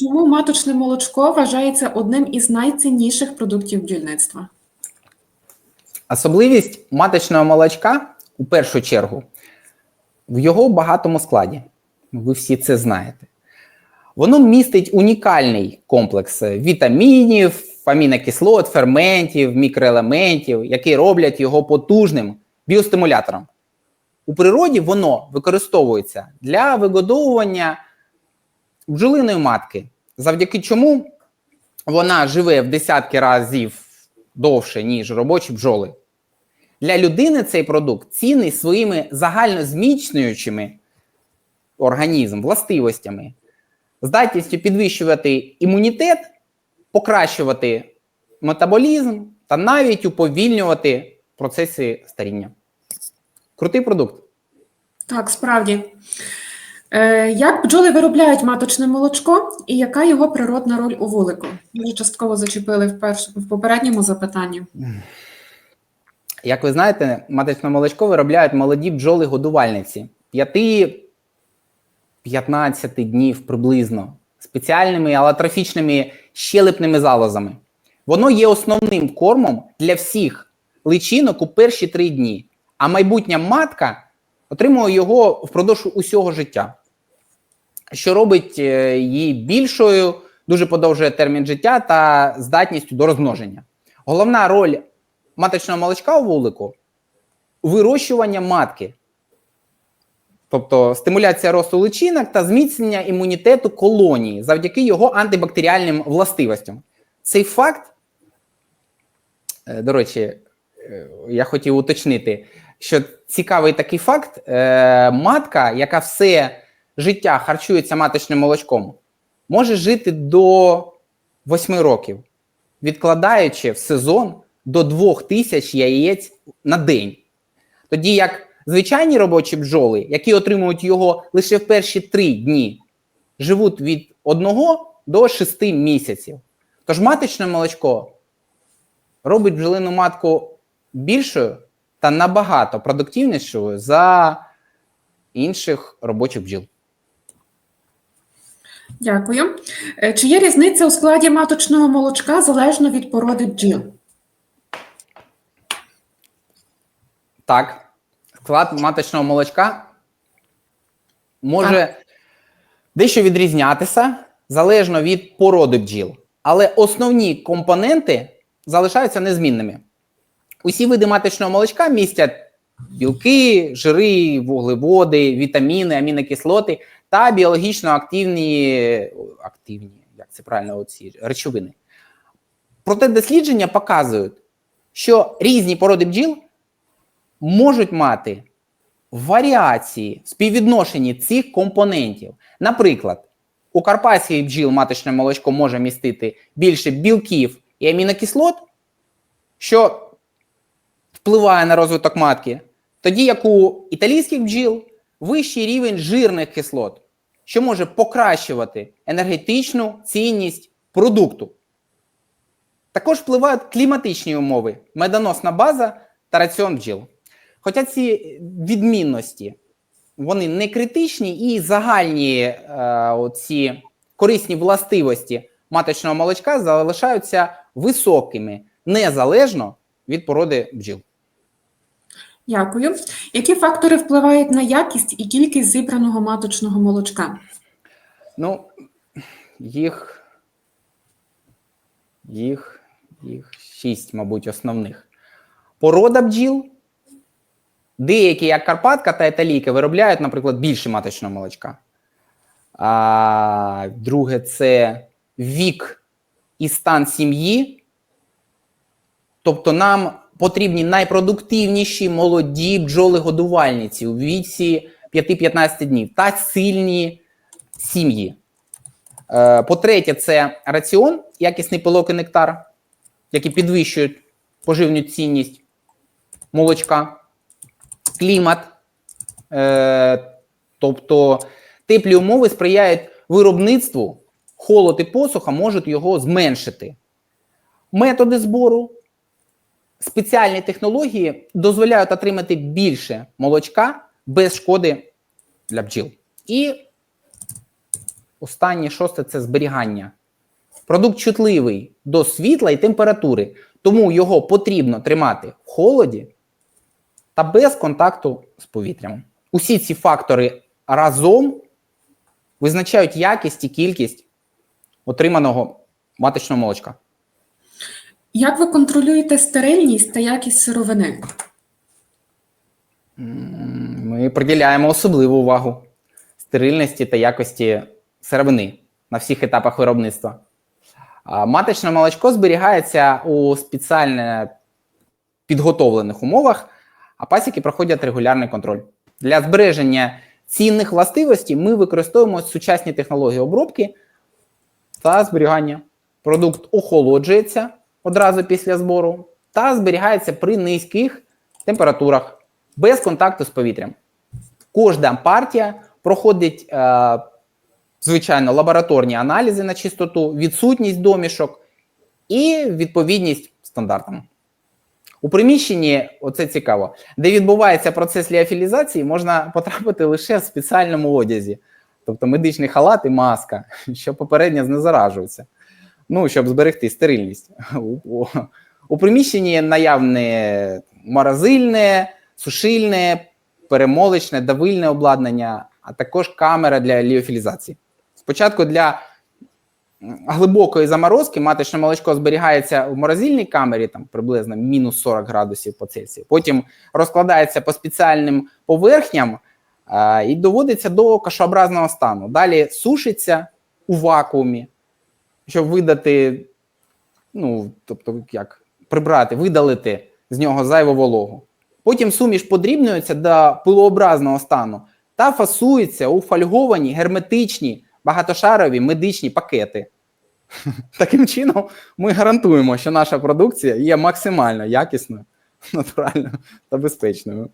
чому маточне молочко вважається одним із найцінніших продуктів бджільництва? Особливість маточного молочка у першу чергу в його багатому складі. Ви всі це знаєте. Воно містить унікальний комплекс вітамінів, амінокислот, ферментів, мікроелементів, які роблять його потужним біостимулятором. У природі воно використовується для вигодовування бджолиної матки, завдяки чому вона живе в десятки разів довше, ніж робочі бджоли. Для людини цей продукт цінний своїми загальнозміцнюючими організм, властивостями, здатністю підвищувати імунітет, покращувати метаболізм та навіть уповільнювати процеси старіння. Крутий продукт. Так, справді. Е, як бджоли виробляють маточне молочко і яка його природна роль у вулику? Ми вже частково зачепили в, перш... в попередньому запитанні. Як ви знаєте, маточне молочко виробляють молоді бджоли-годувальниці 5-15 днів приблизно спеціальними алотрофічними щелепними залозами. Воно є основним кормом для всіх личинок у перші три дні, а майбутня матка отримує його впродовж усього життя, що робить е, її більшою, дуже подовжує термін життя та здатністю до розмноження. Головна роль маточного молочка у вулику вирощування матки, тобто стимуляція росту личинок та зміцнення імунітету колонії завдяки його антибактеріальним властивостям. Цей факт, е, до речі, е, я хотів уточнити, що цікавий такий факт: матка, яка все життя харчується маточним молочком, може жити до 8 років, відкладаючи в сезон до 2000 яєць на день. Тоді як звичайні робочі бджоли, які отримують його лише в перші 3 дні, живуть від 1 до 6 місяців. Тож маточне молочко робить бджолину матку більшою та набагато продуктивнішою за інших робочих бджіл. Дякую. Е, Чи є різниця у складі маточного молочка залежно від породи бджіл? Так, склад маточного молочка може дещо відрізнятися залежно від породи бджіл, але основні компоненти залишаються незмінними. Усі види маточного молочка містять білки, жири, вуглеводи, вітаміни, амінокислоти та біологічно активні, активні як це правильно, оці речовини. Проте дослідження показують, що різні породи бджіл можуть мати варіації в співвідношенні цих компонентів. Наприклад, у карпатських бджіл маточне молочко може містити більше білків і амінокислот, що впливає на розвиток матки, тоді як у італійських бджіл вищий рівень жирних кислот, що може покращувати енергетичну цінність продукту. Також впливають кліматичні умови, медоносна база та раціон бджіл. Хоча ці відмінності вони не критичні і загальні е, оці корисні властивості маточного молочка залишаються високими незалежно від породи бджіл. Дякую. Які фактори впливають на якість і кількість зібраного маточного молочка? Ну, їх, їх, їх шість, мабуть, основних. Порода бджіл. Деякі, як Карпатка та Італійка, виробляють, наприклад, більше маточного молочка. А, Друге, це вік і стан сім'ї. Тобто нам потрібні найпродуктивніші молоді бджоли-годувальниці у віці 5-15 днів та сильні сім'ї. Е, По-третє, це раціон, якісний пилок і нектар, які підвищують поживну цінність молочка, клімат, е, тобто теплі умови сприяють виробництву, холод і посуха можуть його зменшити. Методи збору, спеціальні технології дозволяють отримати більше молочка без шкоди для бджіл. І останнє шосте це зберігання. Продукт чутливий до світла і температури, тому його потрібно тримати в холоді та без контакту з повітрям. Усі ці фактори разом визначають якість і кількість отриманого маточного молочка. Як ви контролюєте стерильність та якість сировини? Ми приділяємо особливу увагу стерильності та якості сировини на всіх етапах виробництва. Маточне молочко зберігається у спеціально підготовлених умовах, а пасіки проходять регулярний контроль. Для збереження цінних властивостей ми використовуємо сучасні технології обробки та зберігання. Продукт охолоджується одразу після збору та зберігається при низьких температурах без контакту з повітрям. Кожна партія проходить, е, звичайно, лабораторні аналізи на чистоту, відсутність домішок і відповідність стандартам. У приміщенні, оце цікаво, де відбувається процес ліофілізації, можна потрапити лише в спеціальному одязі, тобто медичний халат і маска, що попередньо знезаражуються. Ну, щоб зберегти стерильність. У, у, приміщенні наявне морозильне, сушильне, перемолочне, давильне обладнання, а також камера для ліофілізації. Спочатку для глибокої заморозки маточне молочко зберігається в морозильній камері, там приблизно мінус 40 градусів по Цельсію. Потім розкладається по спеціальним поверхням і доводиться до кашообразного стану. Далі сушиться у вакуумі, щоб видати, ну, тобто, як прибрати, видалити з нього зайву вологу. Потім суміш подрібнюється до пилообразного стану та фасується у фольговані герметичні багатошарові медичні пакети. Таким чином, ми гарантуємо, що наша продукція є максимально якісною, натуральною та безпечною.